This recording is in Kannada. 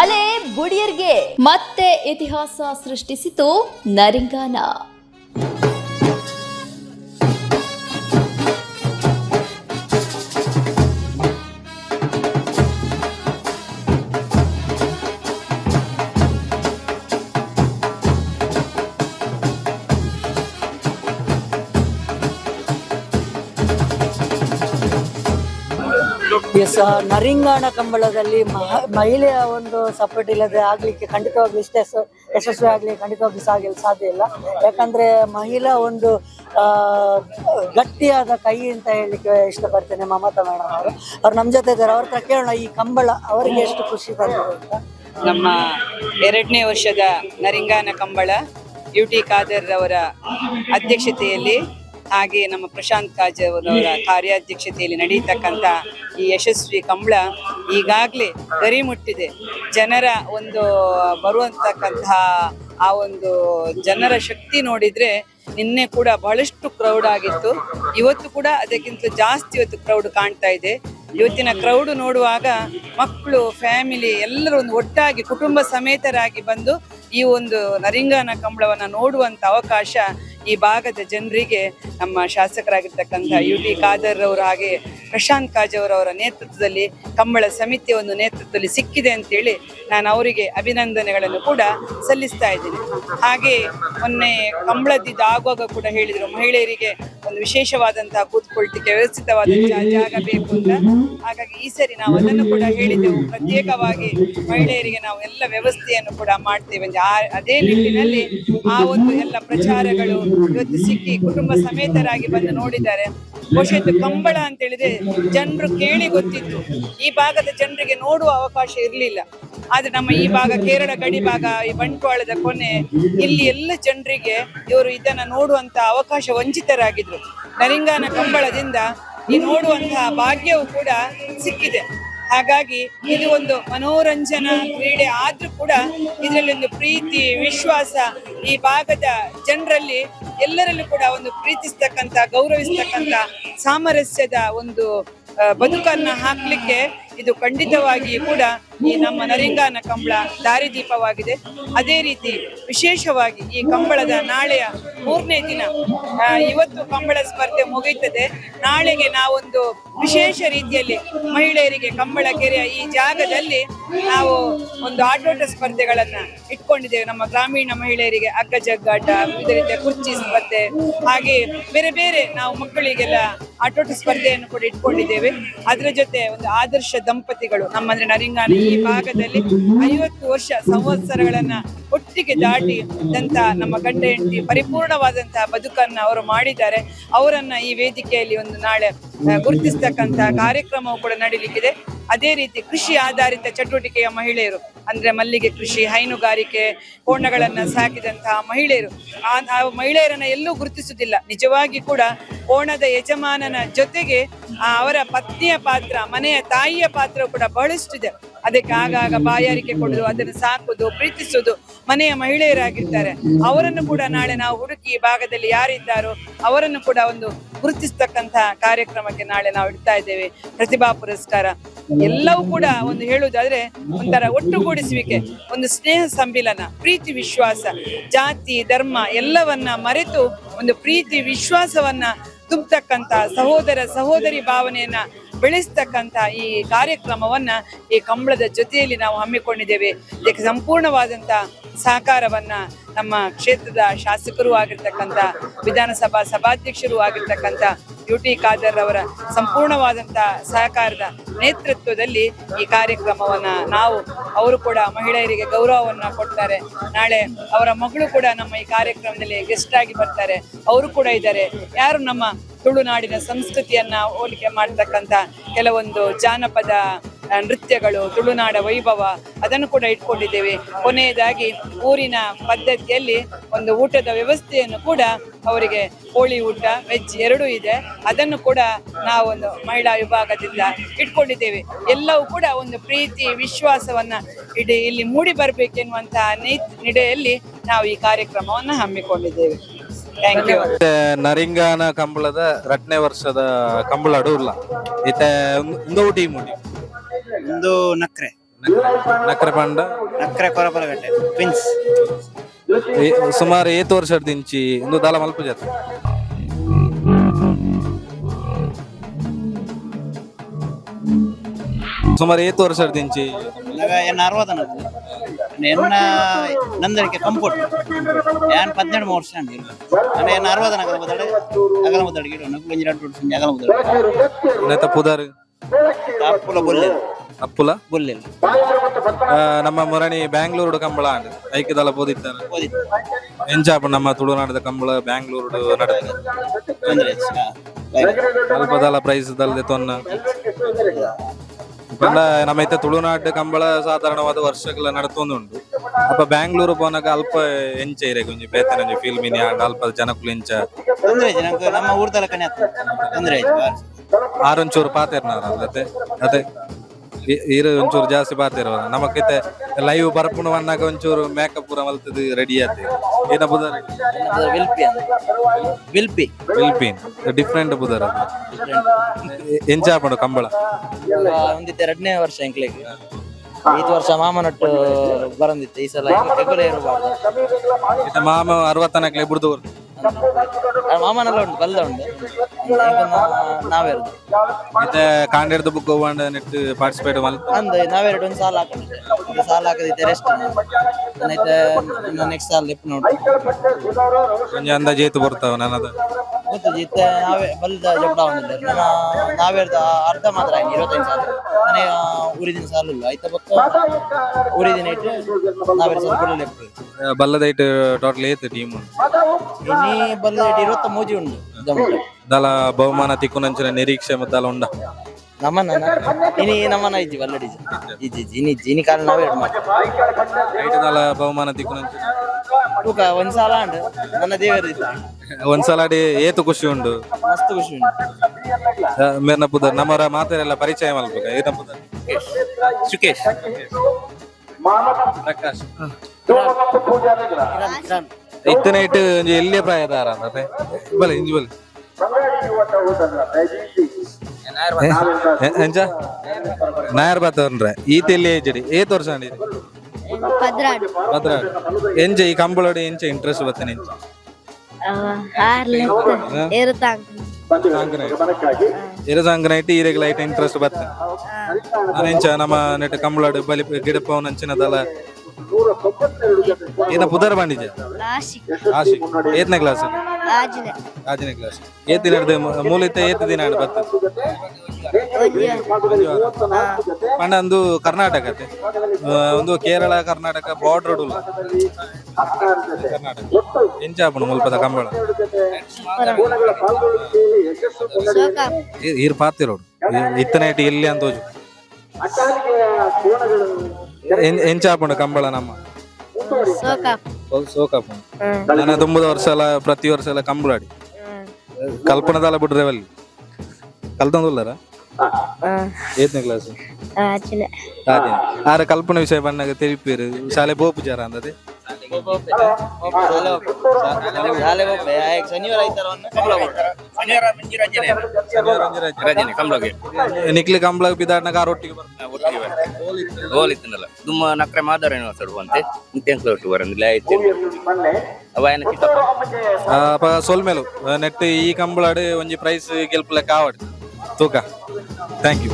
ಅಲೆ ಬುಡಿಯರ್ಗೆ ಮತ್ತೆ ಇತಿಹಾಸ ಸೃಷ್ಟಿಸಿತು ನರಿಂಗಾನ. ಎಸ್ ನರಿಂಗಾಣ ಕಂಬಳದಲ್ಲಿ ಮಹ- ಮಹಿಳೆಯ ಒಂದು ಸಪೋರ್ಟ್ ಇಲ್ಲದೆ ಆಗ್ಲಿಕ್ಕೆ ಖಂಡಿತವಾಗಿ ಇಷ್ಟ ಯಶ- ಯಶಸ್ವಿ ಆಗ್ಲಿ ಖಂಡಿತವಾಗಿ ಸಾಗಲು ಸಾಧ್ಯ ಇಲ್ಲ. ಯಾಕಂದ್ರೆ ಮಹಿಳಾ ಒಂದು ಗಟ್ಟಿಯಾದ ಕೈ ಅಂತ ಹೇಳಲಿಕ್ಕೆ ಇಷ್ಟಪಡ್ತೇನೆ ಮಮತಾ ಮೇಡಮ್ ಅವರು. ಅವ್ರು ನಮ್ಮ ಜೊತೆ ಇದ್ದಾರೆ. ಅವ್ರ ಹತ್ರ ಕೇಳೋಣ, ಈ ಕಂಬಳ ಅವರಿಗೆ ಎಷ್ಟು ಖುಷಿ ತಂದಿದೆ ನಮ್ಮ ಎರಡನೇ ವರ್ಷದ ನರಿಂಗಾನ ಕಂಬಳ ಯು ಟಿ ಖಾದರ್ ಅವರ ಅಧ್ಯಕ್ಷತೆಯಲ್ಲಿ ಹಾಗೆ ನಮ್ಮ ಪ್ರಶಾಂತ್ ಕಾಜ್ ಅವರವರ ಕಾರ್ಯಾಧ್ಯಕ್ಷತೆಯಲ್ಲಿ ನಡೀತಕ್ಕಂಥ ಈ ಯಶಸ್ವಿ ಕಂಬಳ ಈಗಾಗಲೇ ಗರಿ ಮುಟ್ಟಿದೆ. ಜನರ ಒಂದು ಬರುವಂತಕ್ಕಂತಹ ಆ ಒಂದು ಜನರ ಶಕ್ತಿ ನೋಡಿದ್ರೆ ನಿನ್ನೆ ಕೂಡ ಬಹಳಷ್ಟು ಕ್ರೌಡ್ ಆಗಿತ್ತು. ಇವತ್ತು ಕೂಡ ಅದಕ್ಕಿಂತ ಜಾಸ್ತಿ ಇವತ್ತು ಕ್ರೌಡ್ ಕಾಣ್ತಾ ಇದೆ. ಇವತ್ತಿನ ಕ್ರೌಡ್ ನೋಡುವಾಗ ಮಕ್ಕಳು ಫ್ಯಾಮಿಲಿ ಎಲ್ಲರೂ ಒಂದು ಒಟ್ಟಾಗಿ ಕುಟುಂಬ ಸಮೇತರಾಗಿ ಬಂದು ಈ ಒಂದು ನರಿಂಗಾನ ಕಂಬಳವನ್ನು ನೋಡುವಂಥ ಅವಕಾಶ ಈ ಭಾಗದ ಜನರಿಗೆ ನಮ್ಮ ಶಾಸಕರಾಗಿರ್ತಕ್ಕಂಥ ಯು ಟಿ ಖಾದರ್ ಅವರು ಹಾಗೆ ಪ್ರಶಾಂತ್ ಕಾಜ್ ಅವರ ನೇತೃತ್ವದಲ್ಲಿ ಕಂಬಳ ಸಮಿತಿಯ ಒಂದು ನೇತೃತ್ವದಲ್ಲಿ ಸಿಕ್ಕಿದೆ ಅಂತೇಳಿ ನಾನು ಅವರಿಗೆ ಅಭಿನಂದನೆಗಳನ್ನು ಕೂಡ ಸಲ್ಲಿಸ್ತಾ ಇದ್ದೀನಿ. ಹಾಗೆ ಮೊನ್ನೆ ಕಂಬಳದಿದ್ದ ಆಗುವಾಗ ಕೂಡ ಹೇಳಿದರು ಮಹಿಳೆಯರಿಗೆ ಒಂದು ವಿಶೇಷವಾದಂತಹ ಕೂತ್ಕೊಳ್ತಿಕ್ಕೆ ವ್ಯವಸ್ಥಿತವಾದ ಜಾಗ ಬೇಕು ಅಂತ ಹಾಗಾಗಿ ಈ ಸರಿ ನಾವು ಅದನ್ನು ಕೂಡ ಹೇಳಿದೆವು ಪ್ರತ್ಯೇಕವಾಗಿ ಮಹಿಳೆಯರಿಗೆ ನಾವು ಎಲ್ಲ ವ್ಯವಸ್ಥೆಯನ್ನು ಕೂಡ ಮಾಡ್ತೇವೆ ಆ- ಅದೇ ನಿಟ್ಟಿನಲ್ಲಿ ಆ ಒಂದು ಎಲ್ಲ ಪ್ರಚಾರಗಳು ಇವತ್ತು ಸಿಕ್ಕಿ ಕುಟುಂಬ ಸಮೇತರಾಗಿ ಬಂದು ನೋಡಿದ್ದಾರೆ ಬಹುಶಃ ಕಂಬಳ ಅಂತ ಹೇಳಿದ್ರೆ ಜನರು ಕೇಳಿ ಗೊತ್ತಿತ್ತು ಈ ಭಾಗದ ಜನರಿಗೆ ನೋಡುವ ಅವಕಾಶ ಇರಲಿಲ್ಲ ಆದ್ರೆ ನಮ್ಮ ಈ ಭಾಗ ಕೇರಳ ಗಡಿ ಭಾಗ ಈ ಬಂಟ್ವಾಳದ ಕೊನೆ ಇಲ್ಲಿ ಎಲ್ಲ ಜನರಿಗೆ ಇವರು ಇದನ್ನ ನೋಡುವಂತ ಅವಕಾಶ ವಂಚಿತರಾಗಿದ್ರು ನರಿಂಗಾನ ಕಂಬಳದಿಂದ ಈ ನೋಡುವಂತಹ ಭಾಗ್ಯವು ಕೂಡ ಸಿಕ್ಕಿದೆ. ಹಾಗಾಗಿ ಇದು ಒಂದು ಮನೋರಂಜನಾ ಕ್ರೀಡೆ ಆದ್ರೂ ಕೂಡ ಇದರಲ್ಲಿ ಒಂದು ಪ್ರೀತಿ, ವಿಶ್ವಾಸ ಈ ಭಾಗದ ಜನರಲ್ಲಿ ಎಲ್ಲರಲ್ಲೂ ಕೂಡ ಒಂದು ಪ್ರೀತಿಸ್ತಕ್ಕಂಥ, ಗೌರವಿಸ್ತಕ್ಕಂಥ ಸಾಮರಸ್ಯದ ಒಂದು ಬದುಕನ್ನು ಹಾಕ್ಲಿಕ್ಕೆ ಇದು ಖಂಡಿತವಾಗಿ ಕೂಡ ಈ ನಮ್ಮ ನರಿಂಗಾನ ಕಂಬಳ ದಾರಿದೀಪವಾಗಿದೆ. ಅದೇ ರೀತಿ ವಿಶೇಷವಾಗಿ ಈ ಕಂಬಳದ ನಾಳೆಯ ಮೂರನೇ ದಿನ ಇವತ್ತು ಕಂಬಳ ಸ್ಪರ್ಧೆ ಮುಗಿಯುತ್ತದೆ. ನಾಳೆಗೆ ನಾವೊಂದು ವಿಶೇಷ ರೀತಿಯಲ್ಲಿ ಮಹಿಳೆಯರಿಗೆ ಕಂಬಳ ಕೆರೆಯ ಈ ಜಾಗದಲ್ಲಿ ನಾವು ಒಂದು ಆಟೋಟ ಸ್ಪರ್ಧೆಗಳನ್ನ ಇಟ್ಕೊಂಡಿದ್ದೇವೆ. ನಮ್ಮ ಗ್ರಾಮೀಣ ಮಹಿಳೆಯರಿಗೆ ಅಗ್ಗ ಜಗ್ಗಾಟ ವಿವಿಧ ರೀತಿಯ ಕುರ್ಚಿ ಸ್ಪರ್ಧೆ, ಹಾಗೆ ಬೇರೆ ಬೇರೆ ನಾವು ಮಕ್ಕಳಿಗೆಲ್ಲ ಆಟೋಟ ಸ್ಪರ್ಧೆಯನ್ನು ಕೂಡ ಇಟ್ಕೊಂಡಿದ್ದೇವೆ. ಅದರ ಜೊತೆ ಒಂದು ಆದರ್ಶ ದಂಪತಿಗಳು ನಮ್ಮಂದ್ರೆ ನರಿಂಗಾನ ಈ ಭಾಗದಲ್ಲಿ ಐವತ್ತು ವರ್ಷ ಸಂವತ್ಸರಗಳನ್ನ ಒಟ್ಟಿಗೆ ದಾಟಿದಂತ ನಮ್ಮ ಗಂಡ ಹೆಂಡತಿ ಪರಿಪೂರ್ಣವಾದಂತಹ ಬದುಕನ್ನ ಅವರು ಮಾಡಿದ್ದಾರೆ. ಅವರನ್ನ ಈ ವೇದಿಕೆಯಲ್ಲಿ ಒಂದು ನಾಳೆ ಗುರುತಿಸ್ತಕ್ಕಂಥ ಕಾರ್ಯಕ್ರಮವು ಕೂಡ ನಡೀಲಿಕ್ಕಿದೆ. ಅದೇ ರೀತಿ ಕೃಷಿ ಆಧಾರಿತ ಚಟುವಟಿಕೆಯ ಮಹಿಳೆಯರು, ಅಂದ್ರೆ ಮಲ್ಲಿಗೆ ಕೃಷಿ, ಹೈನುಗಾರಿಕೆ ಕೋಣಗಳನ್ನ ಸಾಕಿದಂತಹ ಮಹಿಳೆಯರು, ಆ ಮಹಿಳೆಯರನ್ನ ಎಲ್ಲೂ ಗುರುತಿಸುವುದಿಲ್ಲ. ನಿಜವಾಗಿ ಕೂಡ ಕೋಣದ ಯಜಮಾನನ ಜೊತೆಗೆ ಅವರ ಪತ್ನಿಯ ಪಾತ್ರ, ಮನೆಯ ತಾಯಿಯ ಪಾತ್ರ ಕೂಡ ಬಹಳಷ್ಟಿದೆ. ಅದಕ್ಕೆ ಆಗಾಗ ಬಾಯಾರಿಕೆ ಕೊಡುದು, ಅದನ್ನು ಸಾಕುದು, ಪ್ರೀತಿಸುದು ಮನೆಯ ಮಹಿಳೆಯರಾಗಿರ್ತಾರೆ. ಅವರನ್ನು ಕೂಡ ನಾಳೆ ನಾವು ಹುಡುಕಿ ಭಾಗದಲ್ಲಿ ಯಾರಿದ್ದಾರೋ ಅವರನ್ನು ಕೂಡ ಒಂದು ಗುರುತಿಸ್ತಕ್ಕಂತಹ ಕಾರ್ಯಕ್ರಮಕ್ಕೆ ನಾಳೆ ನಾವು ಇಡ್ತಾ ಇದ್ದೇವೆ. ಪ್ರತಿಭಾ ಪುರಸ್ಕಾರ. ಎಲ್ಲವೂ ಕೂಡ ಒಂದು ಹೇಳುವುದಾದ್ರೆ ಒಂಥರ ಒಟ್ಟುಗೂಡಿಸುವಿಕೆ, ಒಂದು ಸ್ನೇಹ ಸಂಮಿಲನ ಪ್ರೀತಿ ವಿಶ್ವಾಸ, ಜಾತಿ, ಧರ್ಮ ಎಲ್ಲವನ್ನ ಮರೆತು ಒಂದು ಪ್ರೀತಿ ವಿಶ್ವಾಸವನ್ನ ತುಂಬತಕ್ಕಂತ ಸಹೋದರ ಸಹೋದರಿ ಭಾವನೆಯನ್ನ ಬೆಳೆಸ್ತಕ್ಕಂತ ಈ ಕಾರ್ಯಕ್ರಮವನ್ನ ಈ ಕಂಬಳದ ಜೊತೆಯಲ್ಲಿ ನಾವು ಹಮ್ಮಿಕೊಂಡಿದ್ದೇವೆ. ಇದಕ್ಕೆ ಸಂಪೂರ್ಣವಾದಂತ ಸಹಕಾರವನ್ನ ನಮ್ಮ ಕ್ಷೇತ್ರದ ಶಾಸಕರು ಆಗಿರ್ತಕ್ಕಂಥ, ವಿಧಾನಸಭಾ ಸಭಾಧ್ಯಕ್ಷರು ಆಗಿರ್ತಕ್ಕಂಥ ಯು ಟಿ ಖಾದರ್ ಅವರ ಸಂಪೂರ್ಣವಾದಂಥ ಸಹಕಾರದ ನೇತೃತ್ವದಲ್ಲಿ ಈ ಕಾರ್ಯಕ್ರಮವನ್ನು ನಾವು, ಅವರು ಕೂಡ ಮಹಿಳೆಯರಿಗೆ ಗೌರವವನ್ನು ಕೊಡ್ತಾರೆ. ನಾಳೆ ಅವರ ಮಗಳು ಕೂಡ ನಮ್ಮ ಈ ಕಾರ್ಯಕ್ರಮದಲ್ಲಿ ಗೆಸ್ಟ್ ಆಗಿ ಬರ್ತಾರೆ. ಅವರು ಕೂಡ ಇದ್ದಾರೆ. ಯಾರು ನಮ್ಮ ತುಳುನಾಡಿನ ಸಂಸ್ಕೃತಿಯನ್ನ ಹೋಲಿಕೆ ಮಾಡ್ತಕ್ಕಂಥ ಕೆಲವೊಂದು ಜಾನಪದ ನೃತ್ಯಗಳು, ತುಳುನಾಡ ವೈಭವ ಅದನ್ನು ಕೂಡ ಇಟ್ಕೊಂಡಿದ್ದೇವೆ. ಕೊನೆಯದಾಗಿ ಊರಿನ ಪದ್ಧತಿಯಲ್ಲಿ ಒಂದು ಊಟದ ವ್ಯವಸ್ಥೆಯನ್ನು ಕೂಡ ಅವರಿಗೆ ಕೋಳಿ ಊಟ ವೆಜ್ ಎರಡೂ ಇದೆ. ಅದನ್ನು ಕೂಡ ನಾವೊಂದು ಮಹಿಳಾ ವಿಭಾಗದಿಂದ ಇಟ್ಕೊಂಡಿದ್ದೇವೆ. ಎಲ್ಲವೂ ಕೂಡ ಒಂದು ಪ್ರೀತಿ, ವಿಶ್ವಾಸವನ್ನ ಇಡೀ ಇಲ್ಲಿ ಮೂಡಿ ಬರಬೇಕೆನ್ನುವಂತಹ ನೀತ್ ನಿಡೆಯಲ್ಲಿ ನಾವು ಈ ಕಾರ್ಯಕ್ರಮವನ್ನು ಹಮ್ಮಿಕೊಂಡಿದ್ದೇವೆ. ಥ್ಯಾಂಕ್ ಯು ನರಿಂಗಾನ ಕಂಬಳದ ರಟ್ನೆ ವರ್ಷದ ಕಂಬಳ ಇಲ್ಲ ಉಂದು- ಒಂದು ಟೀಮ್ ಒಂದು ನಕ್ರೆ. ನಕ್ರೆ ಪಂಡ. ನಕ್ರೆ ಕೊರಪಲಗಟ್ಟೆ ಪಿನ್ಸ್ ಏ- ಸುಮಾರು ಏತು ವರ್ಷದ ದಿಂಚಿ ಒಂದು ದಾಲ ಮಲ್ಪ ಜಾತ್ರೆ ಸುಮಾರು ಏತು ವರ್ಷ ದಿಂಚಿ ನಗ ಅರವತ್ತನ ಎನ್ನ ನಂದಳಿಕೆ ಕಂಪೋಟ್ ಯಾನ್ ಪನ್ನೆರಡು ಮೂರು ವರ್ಷ ಅಂಡಿ ನಾನು ಎನ್ನ ಅರವತ್ತನ ಅಗಲ ಮುದಡೆ ಅಗಲ ಮುದಡೆ ಗಿಡ ನಗು ಗಂಜಿ ಎರಡು ವರ್ಷ ಅಗಲ ಮುದಡೆ ಇನ್ನೈತ ಪುದಾರ್ ಅಪ್ಪುಲ ಬೊಲ್ಲೆಲ್ ಅಪ್ಪುಲ ಬೊಲ್ಲೆಲ್ ಆ, ನಮ್ಮ ಮುರಣಿ ಬ್ಯಾಂಗ್ಳೂರು ಕಂಬಳ ಅಂಡ್ ಐಕ್ಯದಲ್ಲ ಬೋದಿತ್ತಾರೆ ಓದಿತ್ತು ಎಂಚಾಪ ನಮ್ಮ ತುಳುನಾಡದ ಕಂಬಳ ಬ್ಯಾಂಗ್ಳೂರು ನಡೆದ ತೊಂದರೆ ಅಲ್ಪದಲ್ಲ ಪ್ರೈಸ್ ದಲ್ದೆ ತೊನ್ನ ಪಂಡ ನಮ್ಮೈತೆ ತುಳುನಾಡು ಕಂಬಳ ಸಾಧಾರಣವಾದ ವರ್ಷಗಳ ನಡತೊಂದುಂಡು ಅಪ್ಪ ಬ್ಯಾಂಗ್ಳೂರು ಪೋನಾಗ ಅಲ್ಪ ಎಂಚ ಇರೆ ಕೊಂಚ ಬೇತನ ಒಂಜಿ ಫಿಲ್ಮ್ ಇನಿ ಆಂಡ ಅಲ್ಪ ಎಂಚ ತೊಂದರೆ ನಂಗೆ ನಮ್ಮ ತೊಂದರೆ ಆಯ್ತು ಆರೊಂಚೂರು ಪಾತಿರ್ನಾರ ಅದೇ ಅದೇ ಈರು ಒಂಚೂರು ಜಾಸ್ತಿ ಪಾತಿರ ನಮಕ್ಕೆ ಲೈವ್ ಬರ್ಪುಣ ವನ್ನಾಗ ಒಂಚೂರು ಮೇಕಪ್ ಪೂರ ಮಲ್ತದ ರೆಡಿ ಆತಿ ಏನ ಬುಧರ್ ವಿಲ್ಪಿ ಅಂತ. ವಿಲ್ಪಿ ಫಿಲಿಪೀನ್ ಡಿಫ್ರೆಂಟ್ ಬುಧರ್ ಎಂಚ ಹಾಪುಂಡು ಕಂಬಳ? ಒಂದಿತ್ತು ಎರಡನೇ ವರ್ಷ ಎಂಕ್ಲೆಗ್. ಐದು ವರ್ಷ ಮಾಮನಟ್ಟು ಬರಂದಿತ್ತು. ಈ ಸಲ ಹೆಗ್ಗುಲೆ ಇರಬಾರ್ದು. ಮಾಮ ಅರವತ್ತನಕ್ಲೆ ಬುಡ್ದು ಕೊಡ್ತು ಮಾಮನೆಲ್ಲ ಉಂಟು ಬಲ್ಲ ಉಂಟು ನಾವೆರಡು. ಮತ್ತೆ ಕಾಂಡೆಡ್ದು ಬುಕ್ ನೆಟ್ ಪಾರ್ಟಿಸಿಪೇಟ್ ಮಲ್ತ ಅಂದ್ ನಾವೆರಡು ಒಂದು ಸಾಲ ಹಾಕೊಂಡಿದ್ದೆ ಒಂದು ಸಾಲ ಹಾಕದಿದ್ದೆ ರೆಸ್ಟ್ ನೈತೆ ನೆಕ್ಸ್ಟ್ ಸಾಲ ಲಿಪ್ ನೋಡಿ ಒಂಜಿ ಅಂದಾಜು ಏತು ಬರ್ತಾವ ನನ್ನದ? ಗೊತ್ತು ಜಿತ್ತೆ ನಾವೇ ಬಲ್ದ ಜಪಡ ಬಂದಿದ್ದೆ ನನ್ನ ನಾವೆರ್ದು ಅರ್ಧ ಮಾತ್ರ ಆಯ್ತು ಇರುವತ್ತೈದು ಸಾಲ. ಮನೆ ಊರಿದಿನ ಸಾಲ ಇಲ್ಲ. ಐತ ಬಕ್ಕ ಊರಿದಿನ ಇಟ್ಟು ನಾವೇ ಸಾಲ ಕೊಡಲಿ ಬಲ್ಲದ ಇಟ್ಟು ಟೋಟಲ್ ಏತು ಟೀಮ್ ಇನ್ನೀ ಇಟ್ಟು ಇರುವತ್ತ ಮೂಜಿ ಜಮಟ ದಲ ಬಹುಮಾನ ತಿಕ್ಕುನಂಚಿನ ನಿರೀಕ್ಷೆ ಮದ್ದಲ ಉಂಡ ನಮ್ಮನ್ನ ಇನಿ ನಮ್ಮನ್ನ ಇಜ್ಜಿ ಬಲ್ಲಡಿ ಇಜ್ಜಿ ಇನಿ ಇನಿ ಕಾಲ ನಾವೇ ಬಹುಮಾನ ತಿಕ್ಕುನಂಚಿನ ತೂಕ ಒಂದ್ ಸಾಲ ಉಂಟು. ನನ್ನ ದೇವರು ಏತು ಖುಷಿ ಉಂಡು ಮಸ್ತ್ ಖುಷಿ ಉಂಟು. ಆ, ಮೇರ್ನ ಪುದ ನಮ್ಮರ ಮಾತೆರೆಲ್ಲ ಪರಿಚಯ ಮಲ್ಪಕ ಏನ ಪುದ ಸುಕೇಶ್. ಪ್ರಕಾಶ್. ಇತ್ತನ ಇಟ್ಟು ಒಂಜಿ ಎಲ್ಲಿಯ ಪ್ರಾಯದಾರ ಅಂದ್ರೆ? ಬಲೆ ಇಂಜಿ ಬಲೆ. ನಾಯರ್ ಬಾತವ್ರೆ ಈತ ಎಲ್ಲಿ ಏಜಡಿ ಏತ್ ವರ್ಷ ಅಂಡಿರಿ ಪದ್ರಾಡು ಭದ್ರಾಡ್. ಎಂಚ ಈ ಕಂಬಳೋಡಿ ಎಂಚ ಇಂಟ್ರೆಸ್ಟ್ ಬತ್ತನೆ ಎಂಚ ಇರಸಂಗನೈಟ್ ಈರೆಗ್ ಲೈಟ್ ಇಂಟ್ರೆಸ್ಟ್ ಬತ್ತನೆ ಅನೆಂಚ ನಮ್ಮ ನೆಟ್ ಕಂಬಳೋಡು ಬಲಿ ಗಿಡಪವನ್ ಅಂಚಿನದಲ್ಲ. ಏನ ಪುದರ್ ಬಂದಿದೆ ಲಾಸಿಕ್ ಆಶಿ ಏತ್ನೇ ಕ್ಲಾಸ್ ಆಜಿನ ಕ್ಲಾಸ್ ಏತ್ ದಿನ ಮೂಲಿತ ಏತ್ ದಿನ ಹಿಡ್ದು ಬತ್ತ ಪಂಡ ಒಂದು ಕರ್ನಾಟಕ. ಒಂದು ಕೇರಳ ಕರ್ನಾಟಕ ಬಾರ್ಡರ್ ಉಲ್ಲ. ಕರ್ನಾಟಕ. ಎಂಚಾಪುಣ ಮುಲ್ಪದ ಕಂಬಳ. ಇರ್ ಪಾತಿರೋಡು ಇಲ್ಲಿ ಎಲ್ಲಿ ಅಂತ ಹೋಜು ಎಂಚಾಪುಣ ಕಂಬಳ ನಮ್ಮ. ಸೋಕ ಸೋಕಾಪುಣ ನನ್ನ ತುಂಬದ ವರ್ಷ ಎಲ್ಲ ಪ್ರತಿ ವರ್ಷ ಎಲ್ಲ ಕಂಬಳಾಡಿ ಕಲ್ಪನದಲ್ಲ ಬಿಡ್ರೆ ಅಲ್ಲಿ ಕಲ್ತಂದುಲ್ಲಾರ? ಏತ್ನೇ ಕ್ಲಾಸ್ ಅದೇ ಆರ ಕಲ್ಪನೆ ವಿಷಯ ಬಂದಾಗ ತಿರುಪಿರು ಶಾಲೆ ಬೋಪು ಜಾರ ಅಂದದೆ. ನಿಕ್ಲಿ ಕಂಬಳ ಬಿದಾಡ್ನ ಕಾರ್ ಒಟ್ಟಿಗೆ ದುಮ್ಮ ನಕ್ರೆ ಮಾದರೇನು ಸಡುವಂತೆ ಮುತ್ತೆಂಕ್ಲ ಒಟ್ಟು ಬರಂದಿಲ್ಲ ಆಯ್ತು. ಅವ ಏನ ಚಿಕ್ಕಪ್ಪ ಅಪ್ಪ ಸೊಲ್ಮೇಲು. ನೆಟ್ ಈ ಕಂಬಳಾಡು ಒಂಜಿ ಪ್ರೈಸ್ ಗೆಲ್ಪಲೆ ಕಾವಡ್ ತೂಕ. Thank you